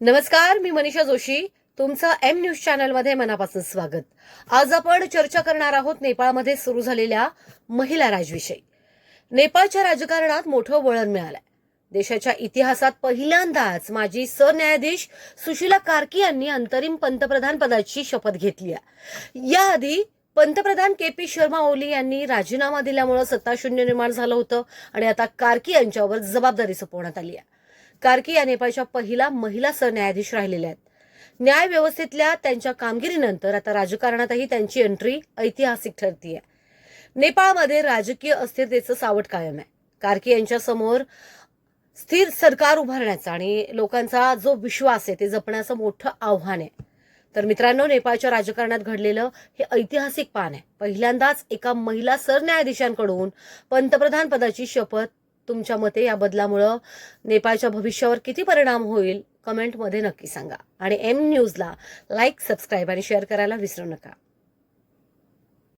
नमस्कार मी मनीषा जोशी. तुमचं M news चॅनलमध्ये मनापासून स्वागत. आज आपण चर्चा करणार आहोत नेपाळमध्ये सुरू झालेल्या महिला राजविषयी. नेपाळच्या राजकारणात मोठं वळण मिळालंय. देशाच्या इतिहासात पहिल्यांदाच माजी सरन्यायाधीश सुशीला कार्की यांनी अंतरिम पंतप्रधान पदाची शपथ घेतली आहे. याआधी पंतप्रधान के पी शर्मा ओली यांनी राजीनामा दिल्यामुळे सत्ताशून्य निर्माण झालं होतं आणि आता कार्की यांच्यावर जबाबदारी सोपवण्यात आली आहे. कार्की या नेपाळच्या पहिला महिला सरन्यायाधीश राहिलेल्या आहेत. न्याय व्यवस्थेतल्या त्यांच्या कामगिरीनंतर आता राजकारणातही त्यांची एंट्री ऐतिहासिक ठरतीये. नेपाळमध्ये राजकीय अस्थिरतेचं सावट कायम आहे. कार्की यांच्या समोर स्थिर सरकार उभारण्याचा आणि लोकांचा जो विश्वास आहे ते जपण्याचं मोठं आव्हान आहे. तर मित्रांनो नेपाळच्या राजकारणात घडलेलं हे ऐतिहासिक पान आहे. पहिल्यांदाच एका महिला सरन्यायाधीशांकडून पंतप्रधान पदाची शपथ तुमच्या मते या बदलामुळं नेपाळच्या भविष्यावर किती परिणाम होईल? कमेंटमध्ये नक्की सांगा. आणि एम न्यूजला लाईक सबस्क्राईब आणि शेअर करायला विसरू नका.